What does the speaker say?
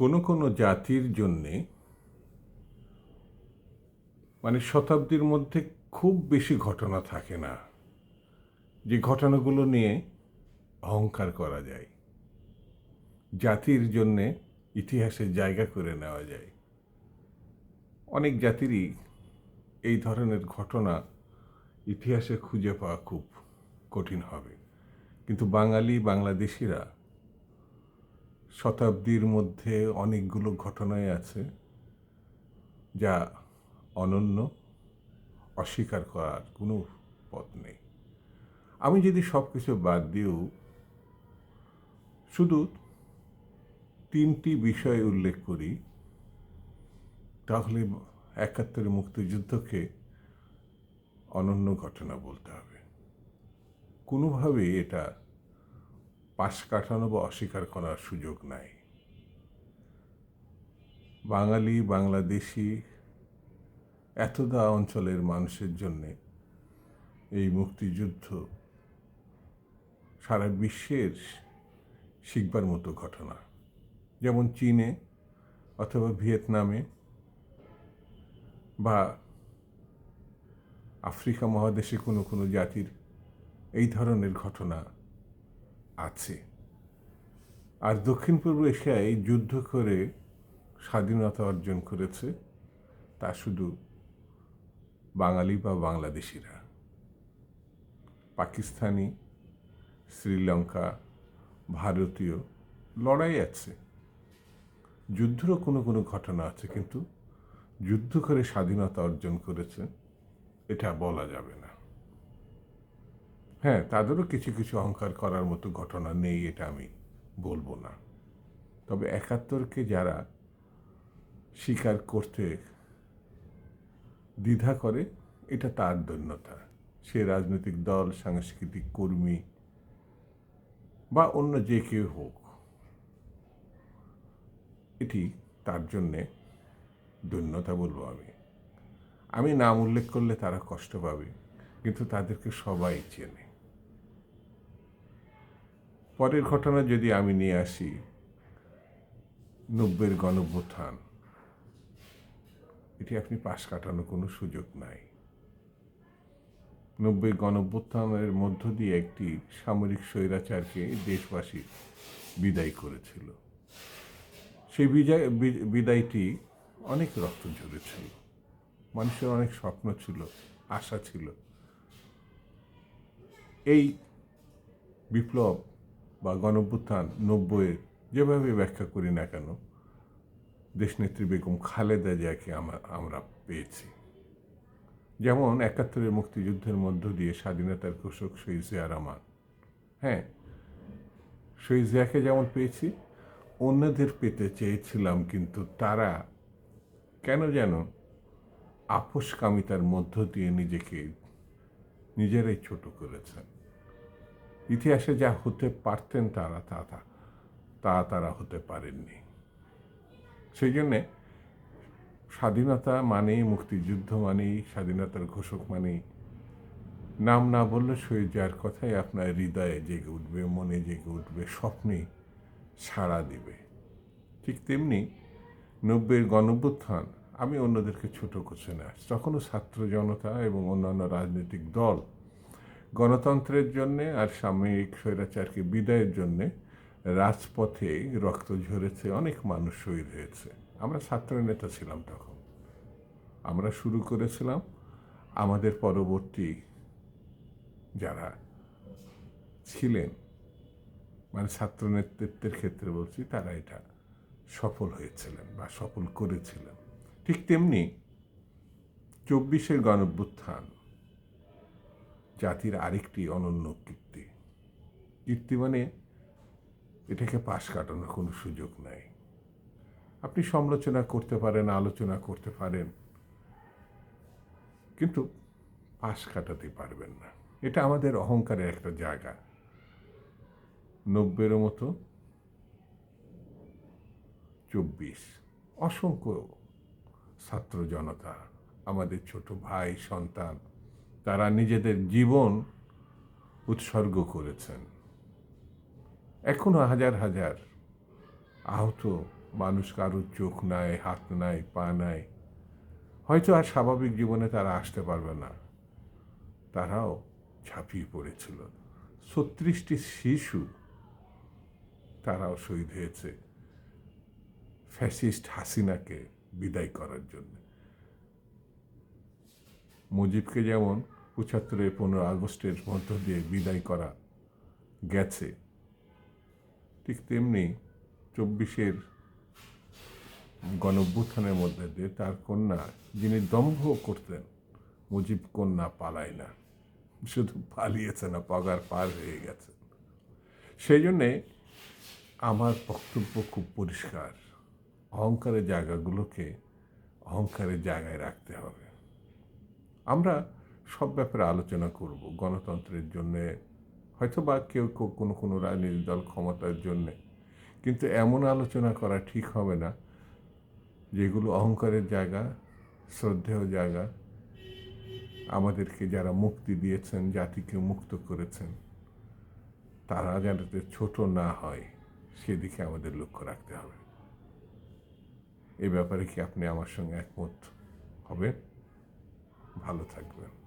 কোনো কোনো জাতির জন্যে মানে শতাব্দীর মধ্যে খুব বেশি ঘটনা থাকে না। যে ঘটনাগুলো নিয়ে অহংকার করা যায়। জাতির জন্যে ইতিহাসে জায়গা করে নেওয়া যায়। অনেক জাতিরই এই ধরনের ঘটনা ইতিহাসে খুঁজে পাওয়া খুব কঠিন হবে। কিন্তু বাঙালি, বাংলাদেশিরা শতাব্দীর মধ্যে অনেকগুলো ঘটনাই আছে যা অনন্য, অস্বীকার করার কোনো পথ নেই। আমি যদি সব কিছু বাদ দিয়েও শুধু তিনটি বিষয় উল্লেখ করি, তাহলে একাত্তরের মুক্তিযুদ্ধকে অনন্য ঘটনা বলতে হবে। কোনোভাবে এটা পাশ কাটানো বা অস্বীকার করার সুযোগ নাই। বাঙালি, বাংলাদেশি, এতদা অঞ্চলের মানুষের জন্যে এই মুক্তিযুদ্ধ সারা বিশ্বের শিখবার মতো ঘটনা। যেমন চীনে অথবা ভিয়েতনামে বা আফ্রিকা মহাদেশে কোনো কোনো জাতির এই ধরনের ঘটনা আছে। আর দক্ষিণ পূর্ব এশিয়ায় যুদ্ধ করে স্বাধীনতা অর্জন করেছে, তা শুধু বাঙালি বা বাংলাদেশিরা। পাকিস্তানি, শ্রীলঙ্কা, ভারতীয় লড়াই আছে। যুদ্ধেরও কোনো কোনো ঘটনা আছে, কিন্তু যুদ্ধ করে স্বাধীনতা অর্জন করেছে, এটা বলা যাবে না। হ্যাঁ তাদেরও কিছু কিছু অহংকার করার মতো ঘটনা নেই, এটা আমি বলব না। তবে একাত্তরকে যারা স্বীকার করতে দ্বিধা করে, এটা তার দৈন্যতা। সে রাজনৈতিক দল, সাংস্কৃতিক কর্মী বা অন্য যে কেউ হোক, এটি তার জন্যে দৈন্যতা বলব আমি। আমি নাম উল্লেখ করলে তারা কষ্ট পাবে, কিন্তু তাদেরকে সবাই চেনে। পরের ঘটনা যদি আমি নিয়ে আসি নব্বের গণভ্যুত্থান এটি আপনি পাশ কাটানোর কোনো সুযোগ নাই। নব্বই গণভ্যুত্থানের মধ্য দিয়ে একটি সামরিক স্বৈরাচারকে দেশবাসী বিদায় করেছিল। সেই বিজয় বিদায়টি অনেক রক্ত ঝরেছিল মানুষের অনেক স্বপ্ন ছিল, আশা ছিল। এই বিপ্লব বা গণভ্যুত্থান নব্বইয়ের যেভাবে ব্যাখ্যা করি না কেন, দেশনেত্রী বেগম খালেদা জিয়াকে আমরা পেয়েছি। যেমন একাত্তরের মুক্তিযুদ্ধের মধ্য দিয়ে স্বাধীনতার ঘোষক শহীদ জিয়া রহমান। হ্যাঁ শহীদ জিয়াকে যেমন পেয়েছি, অন্যদের পেতে চেয়েছিলাম, কিন্তু তারা কেন যেন আপোষকামিতার মধ্য দিয়ে নিজেকে, নিজেরাই ছোট করেছেন। ইতিহাসে যা হতে পারতেন তারা, তা তা তা তারা হতে পারেননি। সেই জন্যে স্বাধীনতা মানেই মুক্তিযুদ্ধ মানেই স্বাধীনতার ঘোষক মানেই নাম না বললে শহীদ যার কথাই আপনার হৃদয়ে জেগে উঠবে, মনে জেগে উঠবে, স্বপ্নে সাড়া দিবে। ঠিক তেমনি নব্বইয়ের গণভ্যুত্থান, আমি অন্যদেরকে ছোট করছি না। তখনও ছাত্র জনতা এবং অন্যান্য রাজনৈতিক দল গণতন্ত্রের জন্যে আর সাময়িক স্বৈরাচারকে বিদায়ের জন্যে রাজপথে রক্ত ঝরেছে, অনেক মানুষ শহীদ হয়েছে। আমরা ছাত্র নেতা ছিলাম তখন। আমরা শুরু করেছিলাম আমাদের পরবর্তী যারা ছিলেন মানে ছাত্র নেতৃত্বের ক্ষেত্রে বলছি, তারা এটা সফল হয়েছিলেন বা সফল করেছিলেন। ঠিক তেমনি চব্বিশের গণভ্যুত্থান জাতির আরেকটি অনন্য কীর্তি। কীর্তি মানে এটাকে পাশ কাটানোর কোনো সুযোগ নাই। আপনি সমালোচনা করতে পারেন, আলোচনা করতে পারেন, কিন্তু পাশ কাটাতে পারবেন না। এটা আমাদের অহংকারের একটা জায়গা। নব্বের মতো চব্বিশ অসংখ্য ছাত্র জনতা, আমাদের ছোট ভাই, সন্তান তারা নিজেদের জীবন উৎসর্গ করেছেন। এখনও হাজার হাজার আহত মানুষ কারোর চোখ নাই, হাত নাই, পা নাই। হয়তো আর স্বাভাবিক জীবনে তারা আসতে পারবে না। তারাও ঝাঁপিয়ে পড়েছিল। ছত্রিশটি শিশু তারাও শহীদ হয়েছে। ফ্যাসিস্ট হাসিনাকে বিদায় করার জন্য। মুজিবকে যেমন পঁচাত্তরের পনেরো আগস্টের মধ্য দিয়ে বিদায় করা গেছে, ঠিক তেমনি চব্বিশের গণভ্যুত্থানের মধ্যে দিয়ে তার কন্যা যিনি দম্ভ করতেন, মুজিব কন্যা পালায় না। শুধু পালিয়েছে না, পগার পার হয়ে গেছে। সেই জন্যে আমার বক্তব্য খুব পরিষ্কার। অহংকারের জায়গাগুলোকে অহংকারের জায়গায় রাখতে হবে। আমরা সব ব্যাপারে আলোচনা করব গণতন্ত্রের জন্যে হয়তো বা কেউ কেউ কোনো কোনো রাজনৈতিক দল ক্ষমতার জন্যে। কিন্তু এমন আলোচনা করা ঠিক হবে না, যেগুলো অহংকারের জায়গা, শ্রদ্ধেয় জায়গা। আমাদেরকে যারা মুক্তি দিয়েছেন, জাতিকে মুক্ত করেছেন, তারা যাতে ছোট না হয়, সেদিকে আমাদের লক্ষ্য রাখতে হবে। এ ব্যাপারে কি আপনি আমার সঙ্গে একমত হবেন? ভালো থাকবেন।